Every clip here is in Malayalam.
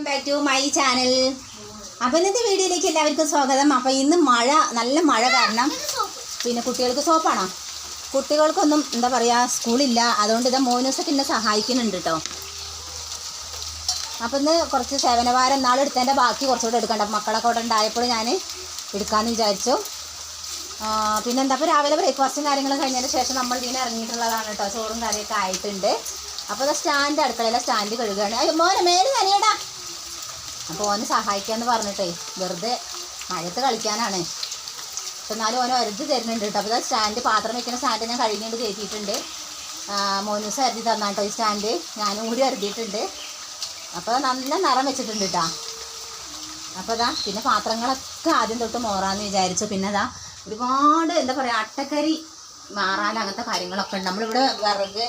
Welcome back to my channel. അപ്പോൾ ഇന്നത്തെ വീഡിയോയിലേക്ക് എല്ലാവർക്കും സ്വാഗതം. അപ്പോൾ ഇന്ന് മഴ നല്ല മഴ കാരണം പിന്നെ കുട്ടികൾക്ക് സോപ്പാണോ. കുട്ടികൾക്കൊന്നും എന്താ പറയുക സ്കൂളില്ല. അതുകൊണ്ട് ഇതാ മോനൂസൊക്കെ എന്നെ സഹായിക്കുന്നുണ്ട് കേട്ടോ അപ്പോൾ ഇന്ന് കുറച്ച് സേവനവാരം നാളെ എടുത്തതിന്റെ ബാക്കി കുറച്ചുകൂടെ എടുക്കണ്ട. മക്കളൊക്കെ ഇവിടെ ഉണ്ടായപ്പോൾ ഞാൻ എടുക്കാമെന്ന് വിചാരിച്ചു. പിന്നെ പിന്നെന്താ അപ്പോൾ രാവിലെ ബ്രേക്ക്ഫാസ്റ്റും കാര്യങ്ങളും കഴിഞ്ഞതിന് ശേഷം നമ്മൾ ഇതിനെ ഇറങ്ങിയിട്ടുള്ളതാണ് കേട്ടോ ചോറും കറിയൊക്കെ ആയിട്ടുണ്ട്. അപ്പോൾ അത് സ്റ്റാൻഡ് അടുക്കളയിലെ സ്റ്റാൻഡ് കഴുകുകയാണ് മോനെ മേൽ നനയടാ. അപ്പോൾ ഓന് സഹായിക്കാമെന്ന് പറഞ്ഞിട്ടേ വെറുതെ മഴയത്ത് കളിക്കാനാണ്. അപ്പോൾ എന്നാലും ഓന് ഒരത് തരുന്നുണ്ട് കേട്ടോ. അപ്പോൾ സ്റ്റാൻഡ് പാത്രം വെക്കുന്ന സ്റ്റാൻഡ് ഞാൻ കഴിഞ്ഞുകൊണ്ട് കയറ്റിയിട്ടുണ്ട്. മോനൂസ് അരുതി തന്നാ കേട്ടോ ഈ സ്റ്റാൻഡ് ഞാനും കൂടി അരുതിയിട്ടുണ്ട്. അപ്പോൾ നല്ല നിറം വെച്ചിട്ടുണ്ട് കേട്ടോ. അപ്പോൾ അതാ പിന്നെ പാത്രങ്ങളൊക്കെ ആദ്യം തൊട്ട് മോറാന്ന് വിചാരിച്ചു. പിന്നെ അതാ ഒരുപാട് എന്താ പറയുക അട്ടക്കരി മാറാൻ അങ്ങനത്തെ കാര്യങ്ങളൊക്കെ ഉണ്ട്. നമ്മളിവിടെ വിറക്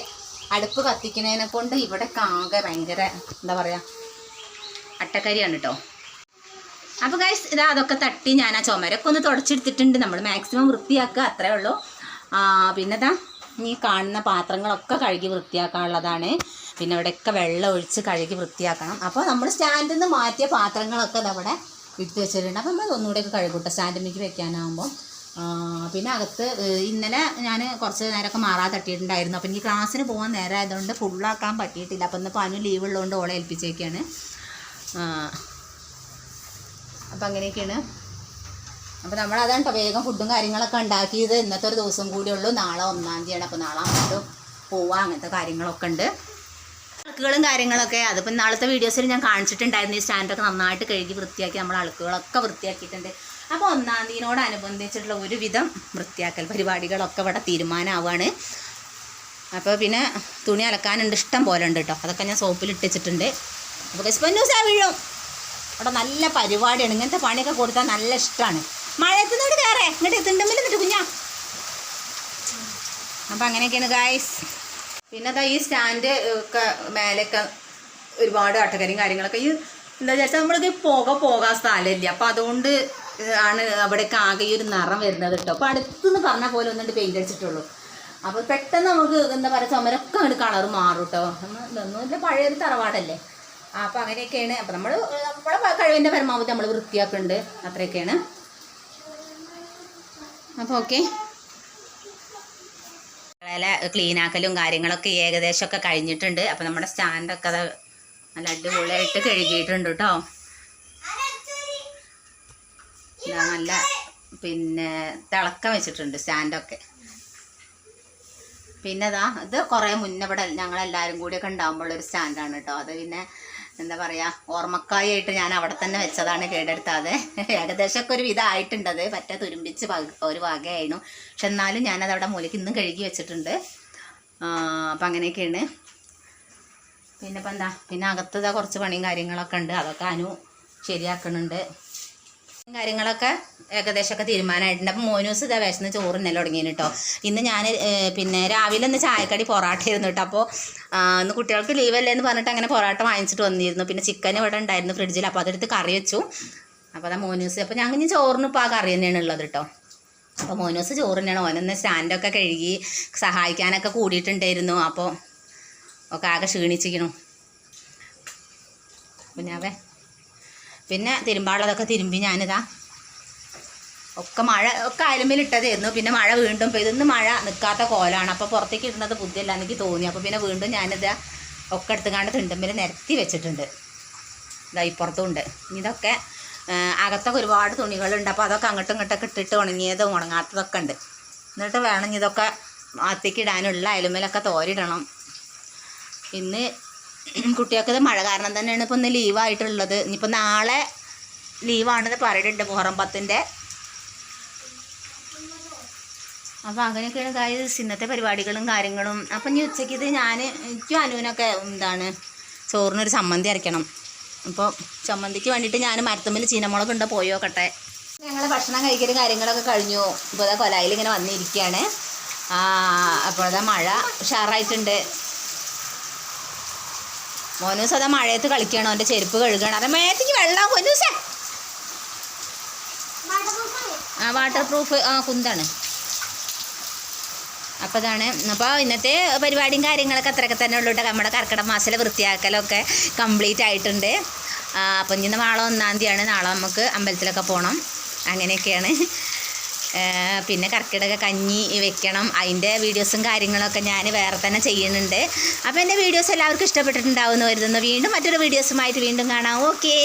അടുപ്പ് കത്തിക്കുന്നതിനെ കൊണ്ട് ഇവിടെ ആകെ ഭയങ്കര എന്താ പറയുക അട്ടക്കരിയാണ് കേട്ടോ അപ്പോൾ ഗൈസ് ഇതാ അതൊക്കെ തട്ടി ഞാൻ ആ ചുമരൊക്കെ ഒന്ന് തുടച്ചെടുത്തിട്ടുണ്ട് നമ്മൾ മാക്സിമം വൃത്തിയാക്കുക അത്രേ ഉള്ളൂ. പിന്നെ ഇതാ ഈ കാണുന്ന പാത്രങ്ങളൊക്കെ കഴുകി വൃത്തിയാക്കാനുള്ളതാണ്. പിന്നെ ഇവിടെയൊക്കെ വെള്ളം ഒഴിച്ച് കഴുകി വൃത്തിയാക്കണം. അപ്പോൾ നമ്മൾ സ്റ്റാൻഡിൽ നിന്ന് മാറ്റിയ പാത്രങ്ങളൊക്കെ നമ്മുടെ എടുത്ത് വെച്ചിട്ടുണ്ട്. അപ്പോൾ നമ്മൾ ഒന്നുകൂടെയൊക്കെ കഴുകൂട്ടോ സ്റ്റാൻഡിലേക്ക് വെക്കാനാകുമ്പോൾ പിന്നെ അകത്ത് ഇന്നലെ ഞാൻ കുറച്ച് നേരമൊക്കെ മാറാതെ തട്ടിയിട്ടുണ്ടായിരുന്നു. അപ്പോൾ എനിക്ക് ക്ലാസ്സിന് പോകാൻ നേരമായതുകൊണ്ട് ഫുള്ളാക്കാൻ പറ്റിയിട്ടില്ല. അപ്പോൾ ഇന്ന് പനു ലീവ് ഉള്ളതുകൊണ്ട് ഓളെ ഏൽപ്പിച്ചേക്കാണ്. അപ്പം അങ്ങനെയൊക്കെയാണ്. അപ്പോൾ നമ്മൾ അതാണ് കേട്ടോ വേഗം ഫുഡും കാര്യങ്ങളൊക്കെ ഉണ്ടാക്കിയത്. ഇന്നത്തെ ഒരു ദിവസം കൂടി ഉള്ളൂ. നാളെ ഒന്നാം തീയതിയാണ്. അപ്പോൾ നാളെ അങ്ങോട്ട് പോവാം. അങ്ങനത്തെ കാര്യങ്ങളൊക്കെ ഉണ്ട്. അളുക്കുകളും കാര്യങ്ങളൊക്കെ. അതിപ്പോൾ നാളത്തെ വീഡിയോസിൽ ഞാൻ കാണിച്ചിട്ടുണ്ടായിരുന്നു. ഈ സ്റ്റാൻഡൊക്കെ നന്നായിട്ട് കഴുകി വൃത്തിയാക്കി നമ്മൾ അളുക്കുകളൊക്കെ വൃത്തിയാക്കിയിട്ടുണ്ട്. അപ്പോൾ ഒന്നാം തീയതിനോടനുബന്ധിച്ചിട്ടുള്ള ഒരുവിധം വൃത്തിയാക്കൽ പരിപാടികളൊക്കെ ഇവിടെ തീരുമാനമാവുകയാണ് അപ്പോൾ പിന്നെ തുണി അലക്കാനുണ്ട്. ഇഷ്ടം പോലെ ഉണ്ട് കേട്ടോ അതൊക്കെ ഞാൻ സോപ്പിൽ ഇട്ടിച്ചിട്ടുണ്ട്. അപ്പോൾ കസ്പന്നൂസാ വീഴും? അവിടെ നല്ല പരിപാടിയാണ്. ഇങ്ങനത്തെ പണിയൊക്കെ കൊടുത്താൽ നല്ല ഇഷ്ടമാണ് മഴയത്ത് നിന്ന് കയറേ. ഇങ്ങോട്ട് എത്തുണ്ടെങ്കിൽ എന്നിട്ട് കുഞ്ഞാ. അപ്പം അങ്ങനെയൊക്കെയാണ് ഗായ്സ് പിന്നെ ദാ ഈ സ്റ്റാൻഡ് ഒക്കെ മേലൊക്കെ ഒരുപാട് അട്ടക്കരിയും കാര്യങ്ങളൊക്കെ. ഈ എന്താ വെച്ചാൽ നമ്മൾക്ക് പുക പോകാൻ സ്ഥലമില്ല. അപ്പം അതുകൊണ്ട് ആണ് അവിടെയൊക്കെ ആകെ ഈ ഒരു നിറം വരുന്നത് കേട്ടോ. അപ്പോൾ അടുത്തുനിന്ന് പറഞ്ഞ പോലെ ഒന്നുണ്ട് പെയിന്റ് അടിച്ചിട്ടുള്ളൂ. അപ്പോൾ പെട്ടെന്ന് നമുക്ക് എന്താ പറയുക ചുമരൊക്കെ അങ്ങോട്ട് കളർ മാറും കേട്ടോ നമ്മൾ ഇതൊന്നുമില്ല പഴയൊരു തറവാടല്ലേ. അപ്പോൾ അങ്ങനെയൊക്കെയാണ്. അപ്പോൾ നമ്മൾ നമ്മളെ കഴിവിന്റെ പരമാവധി നമ്മൾ വൃത്തിയാക്കുന്നുണ്ട് അത്രയൊക്കെയാണ്. അപ്പോൾ ഓക്കെ. ക്ലീൻ ആക്കലും കാര്യങ്ങളൊക്കെ ഏകദേശമൊക്കെ കഴിഞ്ഞിട്ടുണ്ട്. അപ്പം നമ്മുടെ സ്റ്റാൻഡൊക്കെ അത് നല്ല അടിപൊളിയായിട്ട് കഴുകിയിട്ടുണ്ട് കേട്ടോ. ഇതാ നല്ല പിന്നെ തിളക്കം വെച്ചിട്ടുണ്ട് സ്റ്റാൻഡൊക്കെ. പിന്നെ ഇതാ ഇത് കുറേ മുന്നേ ഇവിടെ ഞങ്ങളെല്ലാവരും കൂടിയൊക്കെ ഉണ്ടാകുമ്പോഴുള്ളൊരു സ്റ്റാൻഡാണ് കേട്ടോ. അത് പിന്നെ എന്താ പറയുക ഓർമ്മക്കായിട്ട് ഞാൻ അവിടെ തന്നെ വെച്ചതാണ് കേടെടുത്താതെ. ഏകദേശമൊക്കെ ഒരു വിധമായിട്ടുണ്ടത് പറ്റ തുരുമ്പിച്ച് ഒരു വകയായിരുന്നു. പക്ഷെ എന്നാലും ഞാനത് അവിടെ മൂലയ്ക്ക് ഇന്നും കഴുകി വെച്ചിട്ടുണ്ട്. അപ്പം അങ്ങനെയൊക്കെയാണ്. പിന്നെ ഇപ്പം എന്താ പിന്നെ അകത്ത് കുറച്ച് പണിയും കാര്യങ്ങളൊക്കെ ഉണ്ട്. അതൊക്കെ അനു ശരിയാക്കുന്നുണ്ട്. കാര്യങ്ങളൊക്കെ ഏകദേശമൊക്കെ തീരുമാനമായിട്ടുണ്ട്. അപ്പം മോനൂസ് ഇതാ വിശന്ന് ചോറ് ഇന്നലെ തുടങ്ങിയത് കേട്ടോ ഇന്ന് ഞാൻ പിന്നെ രാവിലെ ഒന്ന് ചായക്കടി പൊറാട്ട ആയിരുന്നു കേട്ടോ അപ്പോൾ ഇന്ന് കുട്ടികൾക്ക് ലീവല്ലേ എന്ന് പറഞ്ഞിട്ട് അങ്ങനെ പൊറാട്ട വാങ്ങിച്ചിട്ട് വന്നിരുന്നു. പിന്നെ ചിക്കൻ ഇവിടെ ഉണ്ടായിരുന്നു ഫ്രിഡ്ജിൽ അപ്പോൾ അതെടുത്ത് കറി വെച്ചു. അപ്പോൾ അതാ മോനൂസ് അപ്പോൾ ഞങ്ങൾ ഇനി ചോറിന് ഇപ്പോൾ ആ കറി തന്നെയാണ് ഉള്ളത് കേട്ടോ അപ്പോൾ മോനൂസ് ചോറ് തന്നെയാണ്. ഓനൊന്ന് സ്റ്റാൻഡൊക്കെ കഴുകി സഹായിക്കാനൊക്കെ കൂടിയിട്ടുണ്ടായിരുന്നു. അപ്പോൾ ഒക്കെ ആകെ ക്ഷീണിച്ചിരിക്കണു. കുഞ്ഞാവേ. പിന്നെ തിരുമ്പാളതൊക്കെ തിരുമ്പി ഞാനിതാ ഒക്കെ മഴ ഒക്കെ അയലുമ്പിലിട്ടതായിരുന്നു പിന്നെ മഴ വീണ്ടും പെയ്തു. ഇന്ന് മഴ നിൽക്കാത്ത കോലാണ്. അപ്പോൾ പുറത്തേക്ക് ഇടുന്നത് ബുദ്ധിയല്ല എനിക്ക് തോന്നി. അപ്പോൾ പിന്നെ വീണ്ടും ഞാനിത് ഒക്കെ എടുത്തുകാണ്ട് തിണ്ടുമ്പിൽ നിരത്തി വെച്ചിട്ടുണ്ട്. ഇതാ ഇപ്പുറത്തും ഉണ്ട്. ഇതൊക്കെ അകത്തൊക്കെ ഒരുപാട് തുണികളുണ്ട്. അപ്പോൾ അതൊക്കെ അങ്ങോട്ടും ഇങ്ങോട്ടൊക്കെ ഇട്ടിട്ട് ഉണങ്ങിയതും ഉണങ്ങാത്തതൊക്കെ ഉണ്ട്. എന്നിട്ട് വേണം ഇതൊക്കെ അകത്തേക്ക് ഇടാനുള്ള അയലുമ്മലൊക്കെ തോരിടണം. ഇന്ന് കുട്ടികൾക്ക് മഴ കാരണം തന്നെയാണ് ഇപ്പോൾ ഇന്ന് ലീവായിട്ടുള്ളത്. ഇനിയിപ്പോൾ നാളെ ലീവാണെന്ന് പറയുന്നുണ്ട് മുഹറം പത്തിന്റെ അപ്പോൾ അങ്ങനെയൊക്കെയാണ് കാര്യം ഇന്നത്തെ പരിപാടികളും കാര്യങ്ങളും. അപ്പം ഇനി ഉച്ചയ്ക്ക് ഇത് ഞാൻ എനിക്കും അനുവിനൊക്കെ എന്താണ് ചോറിനൊരു ചമ്മന്തി അരയ്ക്കണം. അപ്പോൾ ചമ്മന്തിക്ക് വേണ്ടിയിട്ട് ഞാൻ മരത്തുമ്പിൽ ചീനമുളക് ഉണ്ടോ പോയോ കട്ടെ ഞങ്ങൾ ഭക്ഷണം കഴിക്കലും കാര്യങ്ങളൊക്കെ കഴിഞ്ഞു. ഇപ്പോൾ കൊലായിൽ ഇങ്ങനെ വന്നിരിക്കുകയാണ്. അപ്പോഴതാ മഴ ഉഷാറായിട്ടുണ്ട്. മോനൂസ് അതാ മഴയത്ത് കളിക്കണം അവന്റെ ചെരുപ്പ് കഴുകണം അതെ മേത്തേക്ക് വെള്ളം മോനൂസേ ആ വാട്ടർ പ്രൂഫ് ആ കുന്താണ്. അപ്പോൾ ഇതാണ്. അപ്പോൾ ഇന്നത്തെ പരിപാടിയും കാര്യങ്ങളൊക്കെ അത്രയൊക്കെ തന്നെ ഉള്ളൂ കേട്ടോ. നമ്മുടെ കർക്കിടക മാസത്തിലെ വൃത്തിയാക്കലൊക്കെ കംപ്ലീറ്റ് ആയിട്ടുണ്ട്. അപ്പം ഇന്ന് നാളെ ഒന്നാം തീയതിയാണ്. നാളെ നമുക്ക് അമ്പലത്തിലൊക്കെ പോകണം അങ്ങനെയൊക്കെയാണ്. പിന്നെ കർക്കിടക കഞ്ഞി വെക്കണം. അതിന്റെ വീഡിയോസും കാര്യങ്ങളൊക്കെ ഞാൻ വേറെ തന്നെ ചെയ്യുന്നുണ്ട്. അപ്പോൾ എന്റെ വീഡിയോസ് എല്ലാവർക്കും ഇഷ്ടപ്പെട്ടിട്ടുണ്ടാവുമെന്ന് കരുതുന്നു. വീണ്ടും മറ്റൊരു വീഡിയോസുമായിട്ട് വീണ്ടും കാണാം. ഓക്കേ.